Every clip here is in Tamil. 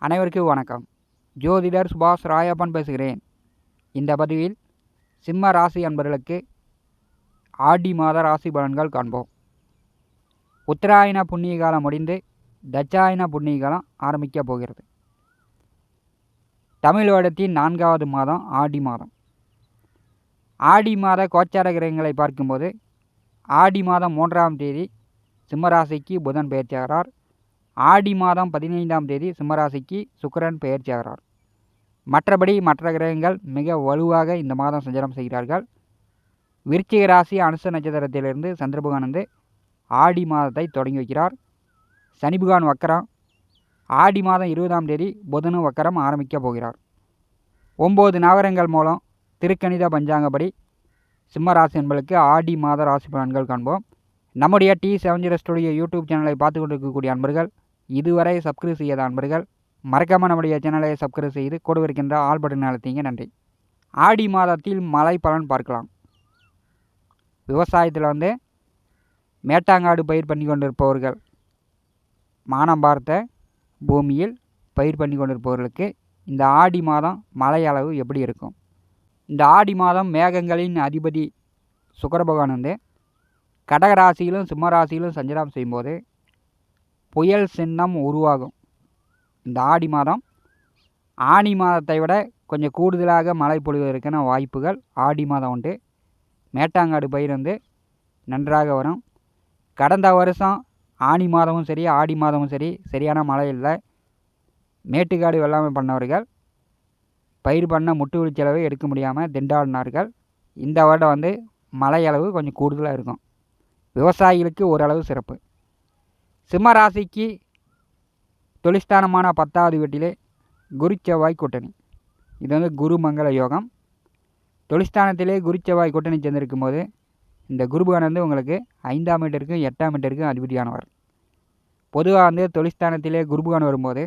அனைவருக்கும் வணக்கம். ஜோதிடர் சுபாஷ் ராயப்பன் பேசுகிறேன். இந்த பதிவில் சிம்ம ராசி அன்பர்களுக்கு ஆடி மாத ராசி பலன்கள் காண்போம். உத்தராயண புண்ணிய காலம் முடிந்து தட்சாயண புண்ணிய காலம் ஆரம்பிக்கப் போகிறது. தமிழ் வருடத்தின் நான்காவது மாதம் ஆடி மாதம். ஆடி மாத கோச்சார கிரகங்களை பார்க்கும்போது ஆடி மாதம் மூன்றாம் தேதி சிம்மராசிக்கு புதன் பெயர்ச்சியாகிறார். ஆடி மாதம் பதினைந்தாம் தேதி சிம்மராசிக்கு சுக்கரன் பெயர்ச்சி ஆகிறார் மற்றபடி மற்ற கிரகங்கள் மிக வலுவாக இந்த மாதம் சஞ்சாரம் செய்கிறார்கள். விருச்சிக ராசி அனுச நட்சத்திரத்திலிருந்து சந்திரபகவான் வந்து ஆடி மாதத்தை தொடங்கி வைக்கிறார். சனிபகவான் வக்கரம். ஆடி மாதம் இருபதாம் தேதி புதனும் வக்கரம் ஆரம்பிக்கப் போகிறார். ஒம்பது நகரங்கள் மூலம் திருக்கணித பஞ்சாங்கப்படி சிம்ம ராசி ஆடி மாத ராசி பலன்கள் காண்போம். நம்முடைய T seven zero studio YouTube சேனலை பார்த்து கொண்டிருக்கக்கூடிய அன்பர்கள் இதுவரை சப்ஸ்கிரைப் செய்யாத அன்பர்கள் மறக்காமல் நம்முடைய சேனலை சப்ஸ்கிரைப் செய்து கூட இருக்கின்ற ஆல் பட்டன் அழுத்திங்க. நன்றி. ஆடி மாதத்தில் மழை பலன் பார்க்கலாம். விவசாயத்தில் வந்து மேட்டாங்காடு பயிர் பண்ணி கொண்டிருப்பவர்கள் மானம் பார்த்த பூமியில் பயிர் பண்ணி கொண்டிருப்பவர்களுக்கு இந்த ஆடி மாதம் மழை அளவு எப்படி இருக்கும்? இந்த ஆடி மாதம் மேகங்களின் அதிபதி சுக்கர பகவான் வந்து கடகராசியிலும் சிம்மராசியிலும் சஞ்சலம் செய்யும்போது புயல் சின்னம் உருவாகும். இந்த ஆடி மாதம் ஆனி மாதத்தை விட கொஞ்சம் கூடுதலாக மழை பொழிவதற்கான வாய்ப்புகள் ஆடி மாதம் உண்டு. மேட்டாங்காடு பயிர் வந்து நன்றாக வரும். கடந்த வருஷம் ஆனி மாதமும் சரி ஆடி மாதமும் சரி சரியான மழை இல்லை. மேட்டுக்காடு வெள்ளாமை பண்ணவர்கள் பயிர் பண்ண முட்டு செலவை எடுக்க முடியாமல் திண்டாடினார்கள். இந்த வருடம் வந்து மழை அளவு கொஞ்சம் கூடுதலாக இருக்கும். விவசாயிகளுக்கு ஓரளவு சிறப்பு. சிம்ம ராசிக்கு தொழிஸ்தானமான பத்தாவது வீட்டிலே குரு செவ்வாய் கூட்டணி. இது வந்து குரு மங்கள யோகம். தொழிஸ்தானத்திலே குரு செவ்வாய் கூட்டணி சேர்ந்திருக்கும் போது இந்த குருபகன் வந்து உங்களுக்கு ஐந்தாம் மீட்டருக்கும் எட்டாம் மீட்டருக்கும் அதிபதியானவர். பொதுவாக வந்து தொழிஸ்தானத்திலே குருபகன் வரும்போது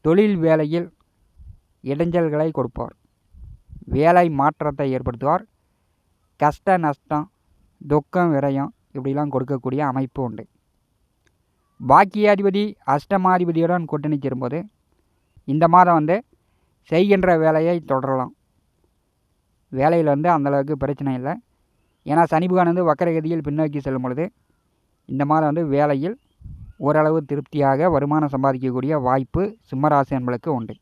தொழில் வேலையில் இடைஞ்சல்களை கொடுப்பார் வேலை மாற்றத்தை ஏற்படுத்துவார். கஷ்ட நஷ்டம் துக்கம் விரயம் இப்படிலாம் கொடுக்கக்கூடிய அமைப்பு உண்டு. பாக்கியாதிபதி அஷ்டமாதிபதியுடன் கூட்டணி சேரும்போது இந்த மாதம் வந்து செய்கின்ற வேலையை தொடரலாம். வேலையில் வந்து அந்தளவுக்கு பிரச்சனை இல்லை. ஏன்னா சனிபகவான் வந்து வக்கரகதியில் பின்னோக்கி செல்லும் பொழுது இந்த மாதம் வந்து வேலையில் ஓரளவு திருப்தியாக வருமானம் சம்பாதிக்கக்கூடிய வாய்ப்பு சிம்மராசி என்பளுக்கு உண்டு.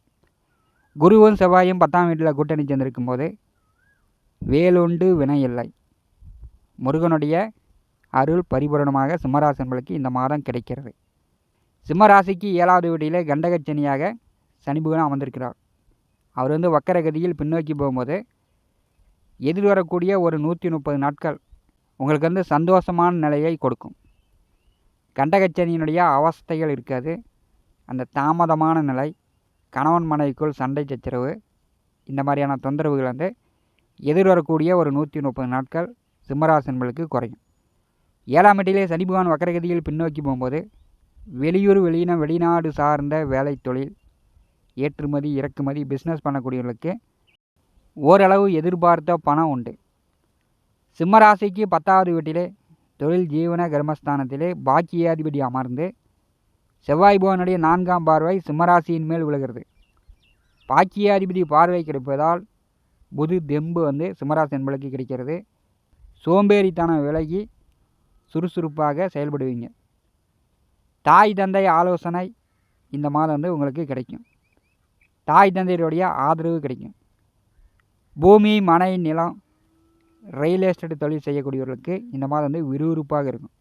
குருவும் செவ்வாயும் பத்தாம் வீட்டில் கூட்டணி சேர்ந்திருக்கும் போது வேலுண்டு வினை இல்லை. முருகனுடைய அருள் பரிபூரணமாக சிம்மராசன்களுக்கு இந்த மாதம் கிடைக்கிறது. சிம்மராசிக்கு ஏழாவது வீட்டிலே கண்டகச்சனியாக சனி பகவான் அமர்ந்திருக்கிறார். அவர் வந்து வக்கரகதியில் பின்னோக்கி போகும்போது எதிர்வரக்கூடிய ஒரு நூற்றி முப்பது நாட்கள் உங்களுக்கு வந்து சந்தோஷமான நிலையை கொடுக்கும். கண்டகச்சனியினுடைய அவஸ்தைகள் இருக்காது. அந்த தாமதமான நிலை கணவன் மனைவிக்குள் சண்டை சச்சரவு இந்த மாதிரியான தொந்தரவுகள் வந்து எதிர்வரக்கூடிய ஒரு நூற்றி முப்பது நாட்கள் சிம்மராசன்களுக்கு குறையும். ஏழாம் எட்டிலே சனி பகவான் வக்கரகதியில் பின்னோக்கி போகும்போது வெளியூர் வெளியின வெளிநாடு சார்ந்த வேலை தொழில் ஏற்றுமதி இறக்குமதி பிஸ்னஸ் பண்ணக்கூடியவர்களுக்கு ஓரளவு எதிர்பார்த்த பணம் உண்டு. சிம்மராசிக்கு பத்தாவது வீட்டிலே தொழில் ஜீவன கர்மஸ்தானத்திலே பாக்கியாதிபதி அமர்ந்து செவ்வாய் பவனுடைய நான்காம் பார்வை சிம்மராசியின் மேல் விழுகிறது. பாக்கியாதிபதி பார்வை கிடைப்பதால் புது தெம்பு வந்து சிம்மராசி என்பளுக்கு கிடைக்கிறது. சோம்பேறித்தனம் விலகி சுறுசுறுப்பாக செயல்படுவீங்க. தாய் தந்தை ஆலோசனை இந்த மாதம் வந்து உங்களுக்கு கிடைக்கும். தாய் தந்தையருடைய ஆதரவு கிடைக்கும். பூமி மனை நிலம் ரியல் எஸ்டேட் தொழில் செய்யக்கூடியவர்களுக்கு இந்த மாதம் வந்து விறுவிறுப்பாக இருக்கும்.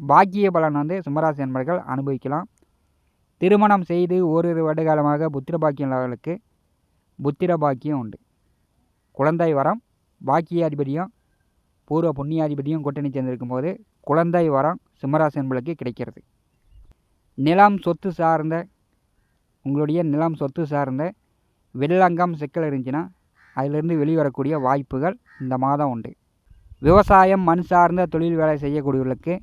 பாக்கிய பலன் வந்து சிம்மராசி நண்பர்கள் அனுபவிக்கலாம். திருமணம் செய்து ஓரிரு வருடகாலமாக புத்திர பாக்கியம் உள்ளவர்களுக்கு புத்திர பாக்கியம் உண்டு. குழந்தை வரம் பாக்கிய அதிபதியும் பூர்வ புண்ணியாதிபதியும் கூட்டணி சேர்ந்திருக்கும் போது குழந்தை வரம் சிம்மராசி என்பளுக்கு கிடைக்கிறது. நிலம் சொத்து சார்ந்த உங்களுடைய நிலம் சொத்து சார்ந்த வெள்ளங்கம் சிக்கல் இருந்துச்சுன்னா அதிலிருந்து வெளிவரக்கூடிய வாய்ப்புகள் இந்த மாதம் உண்டு. விவசாயம் மண் சார்ந்த தொழில் வேலை செய்யக்கூடியவர்களுக்கு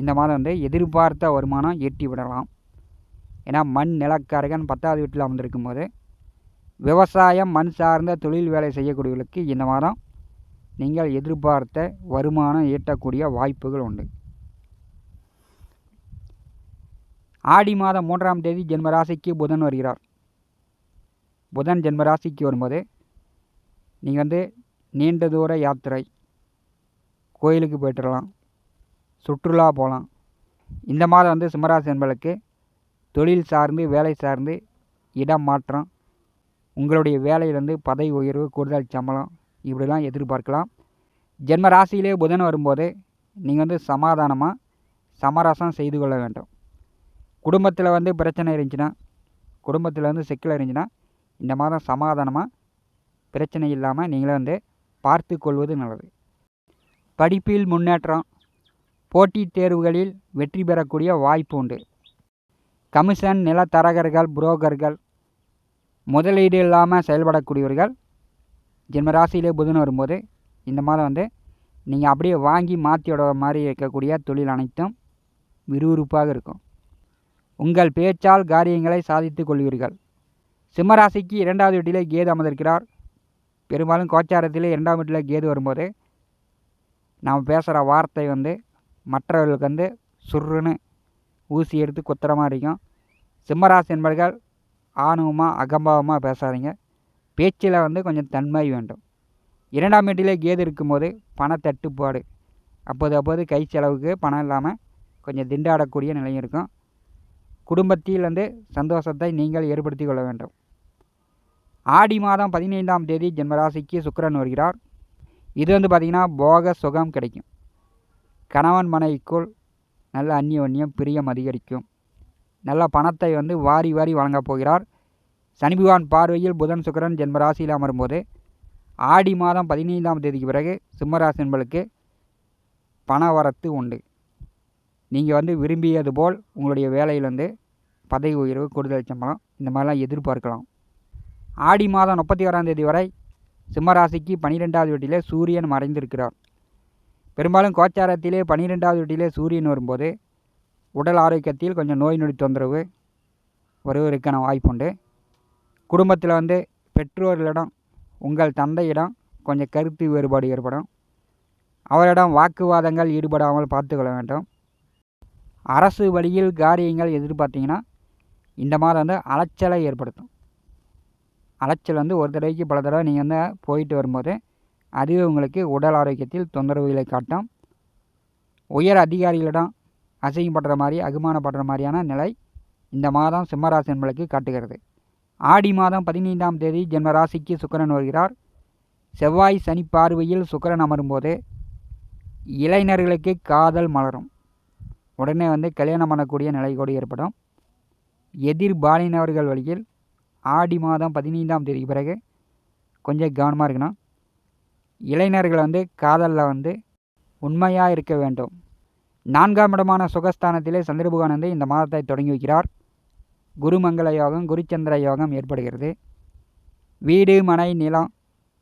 இந்த மாதம் வந்து எதிர்பார்த்த வருமானம் ஈட்டி விடலாம். ஏன்னா மண் நிலக்காரகன் பத்தாவது வீட்டில் அமர்ந்திருக்கும் போது விவசாயம் மண் சார்ந்த தொழில் வேலை செய்யக்கூடியவர்களுக்கு இந்த மாதம் நீங்கள் எதிர்பார்த்த வருமானம் ஈட்டக்கூடிய வாய்ப்புகள் உண்டு. ஆடி மாதம் மூன்றாம் தேதி ஜென்மராசிக்கு புதன் வருகிறார். புதன் ஜென்மராசிக்கு வரும்போது நீங்கள் வந்து நீண்ட தூர யாத்திரை கோயிலுக்கு போய்ட்டுடலாம் சுற்றுலா போகலாம். இந்த மாதம் வந்து சிம்மராசி என்பதற்கு தொழில் சார்ந்து வேலை சார்ந்து இடம் மாற்றம் உங்களுடைய வேலையிலேருந்து பதவி உயர்வு கூடுதல் சம்பளம் இப்படிலாம் எதிர்பார்க்கலாம். ஜென்ம ராசியிலே புதன் வரும்போது நீங்கள் வந்து சமாதானமாக சமரசம் செய்து கொள்ள வேண்டும். குடும்பத்தில் வந்து பிரச்சனை இருந்துச்சுன்னா குடும்பத்தில் வந்து சிக்கல் இருந்துச்சுன்னா இந்த மாதம் சமாதானமாக பிரச்சனை இல்லாமல் நீங்களே வந்து பார்த்து கொள்வது நல்லது. படிப்பில் முன்னேற்றம் போட்டித் தேர்வுகளில் வெற்றி பெறக்கூடிய வாய்ப்பு உண்டு. கமிஷன் நிலத்தரகர்கள் புரோக்கர்கள் முதலீடு இல்லாமல் செயல்படக்கூடியவர்கள் ஜென்மராசியிலே புதன் வரும்போது இந்த மாதம் வந்து நீங்கள் அப்படியே வாங்கி மாற்றியோட மாதிரி இருக்கக்கூடிய தொழில் அனைத்தும் விறுவிறுப்பாக இருக்கும். உங்கள் பேச்சால் காரியங்களை சாதித்து கொள்வீர்கள். சிம்மராசிக்கு இரண்டாவது வீட்டிலே கேது அமர்ந்திருக்கிறார். பெரும்பாலும் கோச்சாரத்திலே இரண்டாம் வீட்டில் கேது வரும்போது நாம் பேசுகிற வார்த்தை வந்து மற்றவர்களுக்கு வந்து சுருன்னு ஊசி எடுத்து குத்துற மாதிரி இருக்கும். சிம்மராசி என்பர்கள் ஆணவமாக அகம்பாவமாக பேசாதீங்க. பேச்சில் வந்து கொஞ்சம் தன்மை வேண்டும். இரண்டாம் வீட்டிலே கேது இருக்கும்போது பண தட்டுப்பாடு. அப்போது அப்போது கை செலவுக்கு பணம் இல்லாமல் கொஞ்சம் திண்டாடக்கூடிய நிலையும் இருக்கும். குடும்பத்தில் வந்து சந்தோஷத்தை நீங்கள் ஏற்படுத்தி கொள்ள வேண்டும். ஆடி மாதம் பதினைந்தாம் தேதி ஜென்மராசிக்கு சுக்கரன் வருகிறார். இது வந்து பார்த்திங்கன்னா போக சுகம் கிடைக்கும். கணவன் மனைவிக்குள் நல்ல அந்நியோன்யம் பிரியம் அதிகரிக்கும். நல்ல பணத்தை வந்து வாரி வாரி வழங்கப் போகிறார். சனி பகவான் பார்வையில் புதன் சுக்கரன் ஜென்மராசியில் அமரும்போது ஆடி மாதம் பதினைந்தாம் தேதிக்கு பிறகு சிம்மராசி என்பளுக்கு பண வரத்து உண்டு. நீங்கள் வந்து விரும்பியது போல் உங்களுடைய வேலையில் வந்து பதவி உயர்வு கூடுதல் சம்பளம் இந்த மாதிரிலாம் எதிர்பார்க்கலாம். ஆடி மாதம் முப்பத்தி ஓராம் தேதி வரை சிம்மராசிக்கு பனிரெண்டாவது வீட்டிலே சூரியன் மறைந்திருக்கிறார். பெரும்பாலும் கோச்சாரத்திலே பன்னிரெண்டாவது வீட்டிலே சூரியன் வரும்போது உடல் ஆரோக்கியத்தில் கொஞ்சம் நோய் நொடி தொந்தரவு வருவதற்கான வாய்ப்புண்டு. குடும்பத்தில் வந்து பெற்றோர்களிடம் உங்கள் தந்தையிடம் கொஞ்சம் கருத்து வேறுபாடு ஏற்படும். அவரிடம் வாக்குவாதங்கள் ஈடுபடாமல் பார்த்துக்கொள்ள வேண்டும். அரசு வழியில் காரியங்கள் எதிர்பார்த்தீங்கன்னா இந்த மாதம் வந்து அலைச்சலை ஏற்படுத்தும். அலைச்சல் வந்து ஒரு தடவைக்கு பல தடவை நீங்கள் வந்து போயிட்டு வரும்போது அதுவே உங்களுக்கு உடல் ஆரோக்கியத்தில் தொந்தரவுகளை காட்டும். உயர் அதிகாரிகளிடம் அசிங்கப்படுற மாதிரி அகுமானப்படுற மாதிரியான நிலை இந்த மாதம் சிம்மராசி என்பளுக்கு காட்டுகிறது. ஆடி மாதம் பதினைந்தாம் தேதி ஜென்மராசிக்கு சுக்கரன் வருகிறார். செவ்வாய் சனி பார்வையில் சுக்கரன் அமரும்போது இளைஞர்களுக்கு காதல் மலரும். உடனே வந்து கல்யாணம் பண்ணக்கூடிய நிலை கூட ஏற்படும் எதிர்பாலினவர்கள் வழியில் ஆடி மாதம் பதினைந்தாம் தேதிக்கு பிறகு கொஞ்சம் கவனமாக இருக்கணும். இளைஞர்கள் வந்து காதலில் வந்து உண்மையாக இருக்க வேண்டும். நான்காம் இடமான சுகஸ்தானத்திலே சந்திரபகவான் வந்து இந்த மாதத்தை தொடங்கி வைக்கிறார். குருமங்கள யோகம் குருச்சந்திர யோகம் ஏற்படுகிறது. வீடு மனை நிலம்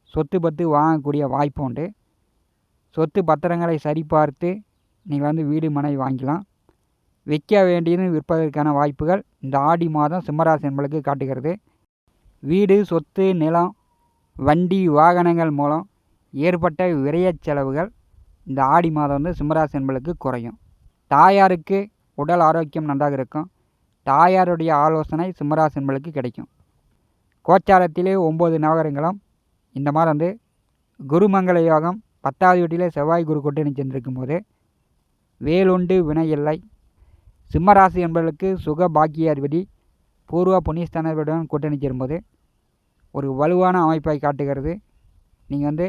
சொத்து பத்து வாங்கக்கூடிய வாய்ப்பு உண்டு. சொத்து பத்திரங்களை சரிபார்த்து நீங்கள் வந்து வீடு மனை வாங்கிக்கலாம். விற்க வேண்டியது விற்பதற்கான வாய்ப்புகள் இந்த ஆடி மாதம் சிம்மராசி என்பளுக்கு காட்டுகிறது. வீடு சொத்து நிலம் வண்டி வாகனங்கள் மூலம் ஏற்பட்ட விரைய செலவுகள் இந்த ஆடி மாதம் வந்து சிம்மராசி என்பளுக்கு குறையும். தாயாருக்கு உடல் ஆரோக்கியம் நன்றாக இருக்கும். தாயாருடைய ஆலோசனை சிம்மராசி என்பளுக்கு கிடைக்கும். கோச்சாரத்திலே ஒம்பது நவகரங்களும் இந்த மாதிரி வந்து குருமங்கள யோகம் பத்தாவது வீட்டிலே செவ்வாய் குரு கூட்டணி சென்றிருக்கும் போது வேலுண்டு வினை இல்லை. சிம்மராசி என்பவர்களுக்கு சுக பாக்கிய அதிபதி பூர்வ புண்ணியஸ்தானர்களுடன் கூட்டணி சேரும்போது ஒரு வலுவான அமைப்பை காட்டுகிறது. நீங்கள் வந்து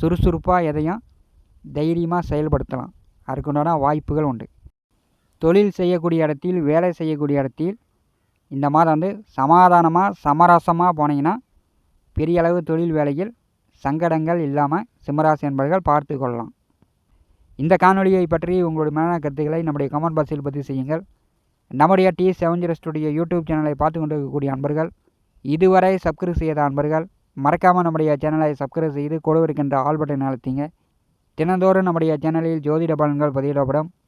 சுறுசுறுப்பாக எதையும் தைரியமாக செயல்படுத்தலாம். அதுக்குண்டான வாய்ப்புகள் உண்டு. தொழில் செய்யக்கூடிய இடத்தில் வேலை செய்யக்கூடிய இடத்தில் இந்த மாதம் வந்து சமாதானமாக சமரசமாக போனீங்கன்னா பெரிய அளவு தொழில் வேலையில் சங்கடங்கள் இல்லாமல் சிம்மராசி என்பவர்கள் பார்த்து கொள்ளலாம். இந்த காணொலியை பற்றி உங்களுடைய மேலான கருத்துக்களை நம்முடைய கமெண்ட் பாக்ஸில் பதிவு செய்யுங்கள். நம்முடைய T seven zero studio YouTube சேனலை பார்த்து கொண்டு இருக்கக்கூடிய அன்பர்கள் இதுவரை சப்ஸ்கிரைப் செய்யாத அன்பர்கள் மறக்காமல் நம்முடைய சேனலை சப்ஸ்கிரைப் செய்து கொடுவிருக்கின்ற இருக்கின்ற ஆல் பட்டன் அழுத்திங்க. தினந்தோறும் நம்முடைய சேனலில் ஜோதிட பலன்கள் பதிவிடப்படும்.